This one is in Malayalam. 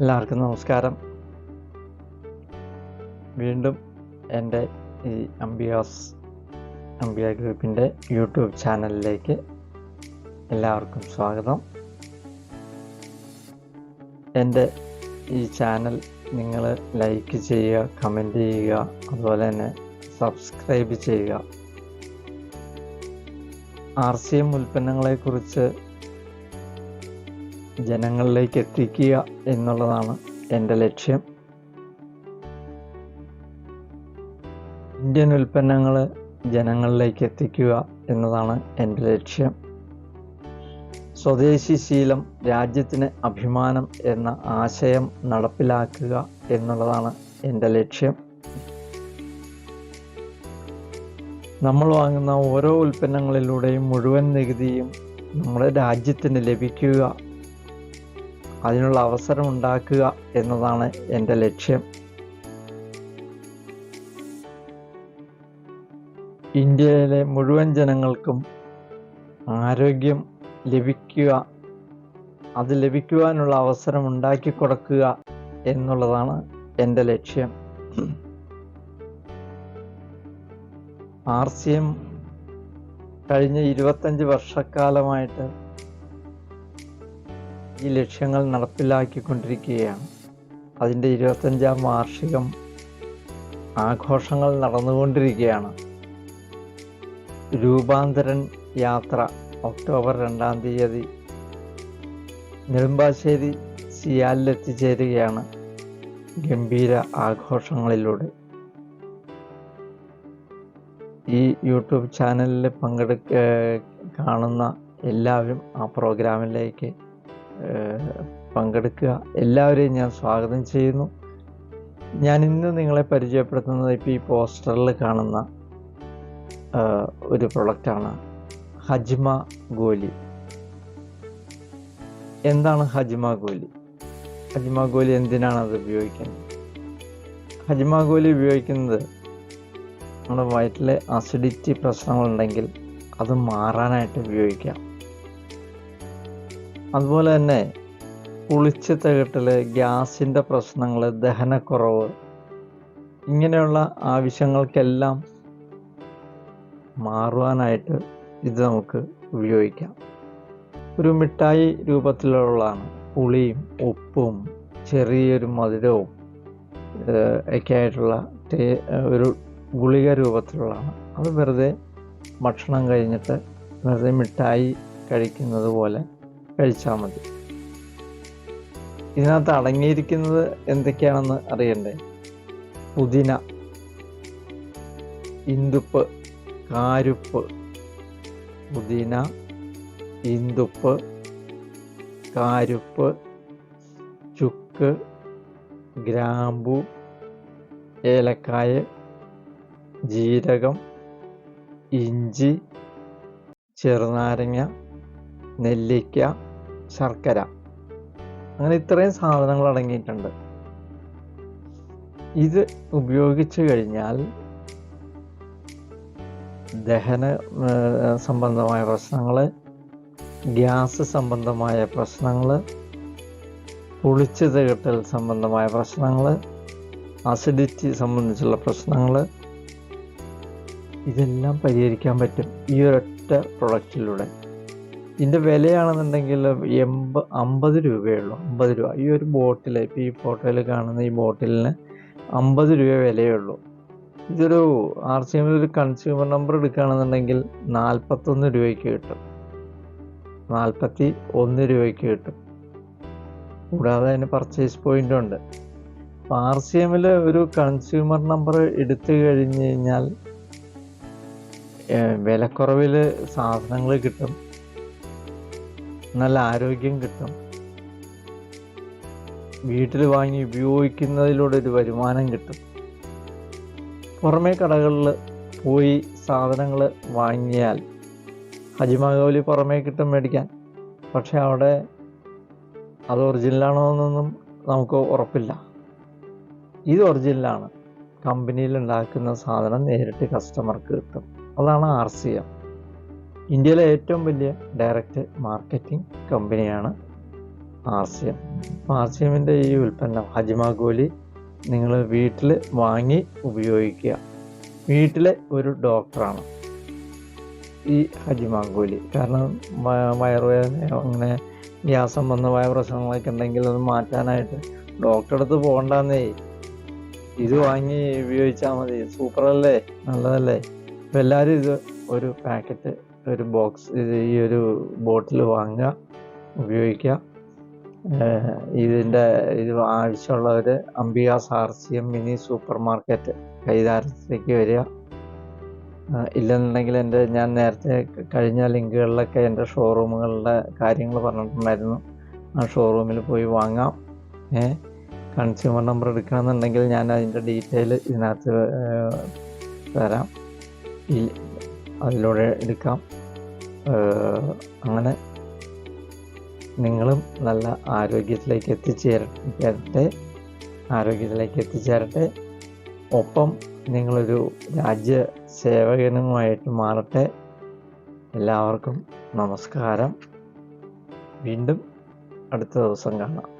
എല്ലാവർക്കും നമസ്കാരം. വീണ്ടും എന്റെ ഈ അംബിയാസ് അംബിയ ഗ്രൂപ്പിന്റെ യൂട്യൂബ് ചാനലിലേക്ക് എല്ലാവർക്കും സ്വാഗതം. എന്റെ ഈ ചാനൽ നിങ്ങൾ ലൈക്ക് ചെയ്യുക കമന്റ് ചെയ്യുക അതുപോലെ തന്നെ സബ്സ്ക്രൈബ് ചെയ്യുക. ആർ സി എം ഉൽപ്പന്നങ്ങളെക്കുറിച്ച് ജനങ്ങളിലേക്ക് എത്തിക്കുക എന്നുള്ളതാണ് എന്റെ ലക്ഷ്യം. ഇന്ത്യൻ ഉൽപ്പന്നങ്ങൾ ജനങ്ങളിലേക്ക് എത്തിക്കുക എന്നതാണ് എന്റെ ലക്ഷ്യം. സ്വദേശി ശീലം രാജ്യത്തിന് അഭിമാനം എന്ന ആശയം നടപ്പിലാക്കുക എന്നുള്ളതാണ് എന്റെ ലക്ഷ്യം. നമ്മൾ വാങ്ങുന്ന ഓരോ ഉൽപ്പന്നങ്ങളിലൂടെയും മുഴുവൻ നികുതിയും നമ്മുടെ രാജ്യത്തിന് ലഭിക്കുക അതിനുള്ള അവസരം ഉണ്ടാക്കുക എന്നതാണ് എന്റെ ലക്ഷ്യം. ഇന്ത്യയിലെ മുഴുവൻ ജനങ്ങൾക്കും ആരോഗ്യം ലഭിക്കുക അത് ലഭിക്കുവാനുള്ള അവസരം ഉണ്ടാക്കി കൊടുക്കുക എന്നുള്ളതാണ് എന്റെ ലക്ഷ്യം. ആർ സി എം കഴിഞ്ഞ ഇരുപത്തഞ്ച് വർഷക്കാലമായിട്ട് ഈ ലക്ഷ്യങ്ങൾ നടപ്പിലാക്കിക്കൊണ്ടിരിക്കുകയാണ്. അതിന്റെ ഇരുപത്തഞ്ചാം വാർഷികം ആഘോഷങ്ങൾ നടന്നുകൊണ്ടിരിക്കുകയാണ്. രൂപാന്തരൻ യാത്ര ഒക്ടോബർ രണ്ടാം തീയതി നെടുമ്പാശ്ശേരി സിയാലിലെത്തിച്ചേരുകയാണ് ഗംഭീര ആഘോഷങ്ങളിലൂടെ. ഈ യൂട്യൂബ് ചാനലിൽ പങ്കെടുക്ക കാണുന്ന എല്ലാവരും ആ പ്രോഗ്രാമിലേക്ക് പങ്കെടുക്കുക. എല്ലാവരെയും ഞാൻ സ്വാഗതം ചെയ്യുന്നു. ഞാൻ ഇന്ന് നിങ്ങളെ പരിചയപ്പെടുത്തുന്നത് ഇപ്പോൾ ഈ പോസ്റ്ററിൽ കാണുന്ന ഒരു പ്രൊഡക്റ്റാണ് ഹജ്മ ഗോലി. എന്താണ് ഹജ്മ ഗോലി? ഹജ്മ ഗോലി എന്തിനാണ് അത് ഉപയോഗിക്കുന്നത്? ഹജ്മ ഗോലി ഉപയോഗിക്കുന്നത് നമ്മുടെ വയറ്റിലെ അസിഡിറ്റി പ്രശ്നങ്ങളുണ്ടെങ്കിൽ അത് മാറാനായിട്ട് ഉപയോഗിക്കാം. അതുപോലെ തന്നെ പുളിച്ച തകട്ടൽ ഗ്യാസിന്റെ പ്രശ്നങ്ങൾ ദഹനക്കുറവ് ഇങ്ങനെയുള്ള ആവശ്യങ്ങൾക്കെല്ലാം മാറുവാനായിട്ട് ഇത് നമുക്ക് ഉപയോഗിക്കാം. ഒരു മിഠായി രൂപത്തിലുള്ളതാണ്. പുളിയും ഉപ്പും ചെറിയൊരു മധുരവും ഒക്കെ ആയിട്ടുള്ള ഒരു ഗുളിക രൂപത്തിലുള്ളതാണ്. അത് വെറുതെ ഭക്ഷണം കഴിഞ്ഞിട്ട് വെറുതെ മിഠായി കഴിക്കുന്നത് പോലെ കഴിച്ചാൽ മതി. ഇതിനകത്ത് അടങ്ങിയിരിക്കുന്നത് എന്തൊക്കെയാണെന്ന് അറിയണ്ടേ? പുതിന ഇന്ദുപ്പ് കാരുപ്പ് പുതിന ഇന്ദുപ്പ് കാരുപ്പ് ചുക്ക് ഗ്രാമ്പു ഏലക്കായ ജീരകം ഇഞ്ചി ചെറുനാരങ്ങ നെല്ലിക്ക ശർക്കര. അങ്ങനെ ഇത്രയും സാധനങ്ങൾ അടങ്ങിയിട്ടുണ്ട്. ഇത് ഉപയോഗിച്ചു കഴിഞ്ഞാൽ ദഹന സംബന്ധമായ പ്രശ്നങ്ങൾ ഗ്യാസ് സംബന്ധമായ പ്രശ്നങ്ങൾ പുളിച്ചു കെട്ടൽ സംബന്ധമായ പ്രശ്നങ്ങൾ അസിഡിറ്റി സംബന്ധിച്ചുള്ള പ്രശ്നങ്ങൾ ഇതെല്ലാം പരിഹരിക്കാൻ പറ്റും ഈ ഒരൊറ്റ പ്രൊഡക്റ്റിലൂടെ ഇതിന്റെ വിലയാണെന്നുണ്ടെങ്കിൽ എൺപ അമ്പത് രൂപയുള്ളൂ. അമ്പത് രൂപ. ഈ ഒരു ബോട്ടിൽ ഇപ്പോൾ ഈ ഫോട്ടോയിൽ കാണുന്ന ഈ ബോട്ടിലിന് അമ്പത് രൂപ വിലയുള്ളൂ. ഇതൊരു ആർ സി എമ്മിൽ ഒരു കൺസ്യൂമർ നമ്പർ എടുക്കുകയാണെന്നുണ്ടെങ്കിൽ നാൽപ്പത്തൊന്ന് രൂപയ്ക്ക് കിട്ടും. നാൽപ്പത്തി ഒന്ന് രൂപയ്ക്ക് കിട്ടും. കൂടാതെ അതിന് പർച്ചേസ് പോയിന്റും ഉണ്ട്. അപ്പോൾ ആർ സി എമ്മിൽ ഒരു കൺസ്യൂമർ നമ്പർ എടുത്തു കഴിഞ്ഞ് കഴിഞ്ഞാൽ വിലക്കുറവിൽ സാധനങ്ങൾ കിട്ടും. നല്ല ആരോഗ്യം കിട്ടും. വീട്ടിൽ വാങ്ങി ഉപയോഗിക്കുന്നതിലൂടെ ഒരു വരുമാനം കിട്ടും. പുറമേ കടകളിൽ പോയി സാധനങ്ങൾ വാങ്ങിയാൽ ഹജിമകൗലി പുറമേ കിട്ടും മേടിക്കാൻ. പക്ഷെ അവിടെ അത് ഒറിജിനലാണോ എന്നൊന്നും നമുക്ക് ഉറപ്പില്ല. ഇത് ഒറിജിനലാണ് കമ്പനിയിൽ ഉണ്ടാക്കുന്ന സാധനം നേരിട്ട് കസ്റ്റമർക്ക് കിട്ടും. അതാണ് ആർ സി എം. ഇന്ത്യയിലെ ഏറ്റവും വലിയ ഡയറക്റ്റ് മാർക്കറ്റിംഗ് കമ്പനിയാണ് R C M. R C എമ്മിന്റെ ഈ ഉൽപ്പന്നം ഹജിമാഗോലി നിങ്ങൾ വീട്ടിൽ വാങ്ങി ഉപയോഗിക്കുക. വീട്ടിലെ ഒരു ഡോക്ടറാണ് ഈ ഹജിമാഗോലി കാരണം വയറുവേദന അങ്ങനെ ഗ്യാസ് സംബന്ധമായ പ്രശ്നങ്ങളൊക്കെ ഉണ്ടെങ്കിൽ അത് മാറ്റാനായിട്ട് ഡോക്ടറെ അടുത്ത് പോകണ്ടെന്നേ. ഇത് വാങ്ങി ഉപയോഗിച്ചാൽ മതി. സൂപ്പറല്ലേ നല്ലതല്ലേ? എല്ലാവരും ഇത് ഒരു പാക്കറ്റ് ഒരു ബോക്സ് ഈ ഒരു ബോട്ടിൽ വാങ്ങുക ഉപയോഗിക്കുക. ഇതിന്റെ ഇത് ആവശ്യമുള്ളവർ Ambika's R C M mini super market കൈതാരത്തിലേക്ക് വരിക. ഇല്ലെന്നുണ്ടെങ്കിൽ എന്റെ ഞാൻ നേരത്തെ കഴിഞ്ഞ ലിങ്കുകളിലൊക്കെ എന്റെ ഷോറൂമുകളുടെ കാര്യങ്ങൾ പറഞ്ഞിട്ടുണ്ടായിരുന്നു. ആ ഷോറൂമിൽ പോയി വാങ്ങാം. ഏ കൺസ്യൂമർ നമ്പർ എടുക്കണമെന്നുണ്ടെങ്കിൽ ഞാൻ അതിന്റെ ഡീറ്റെയിൽ ഇതിനകത്ത് തരാം. അതിലൂടെ എടുക്കാം. അങ്ങനെ നിങ്ങളും നല്ല ആരോഗ്യത്തിലേക്ക് എത്തിച്ചേരട്ടെ. ആരോഗ്യത്തിലേക്ക് എത്തിച്ചേരട്ടെ. ഒപ്പം നിങ്ങളൊരു രാജ്യ സേവകനുമായിട്ട് മാറട്ടെ. എല്ലാവർക്കും നമസ്കാരം. വീണ്ടും അടുത്ത ദിവസം കാണാം.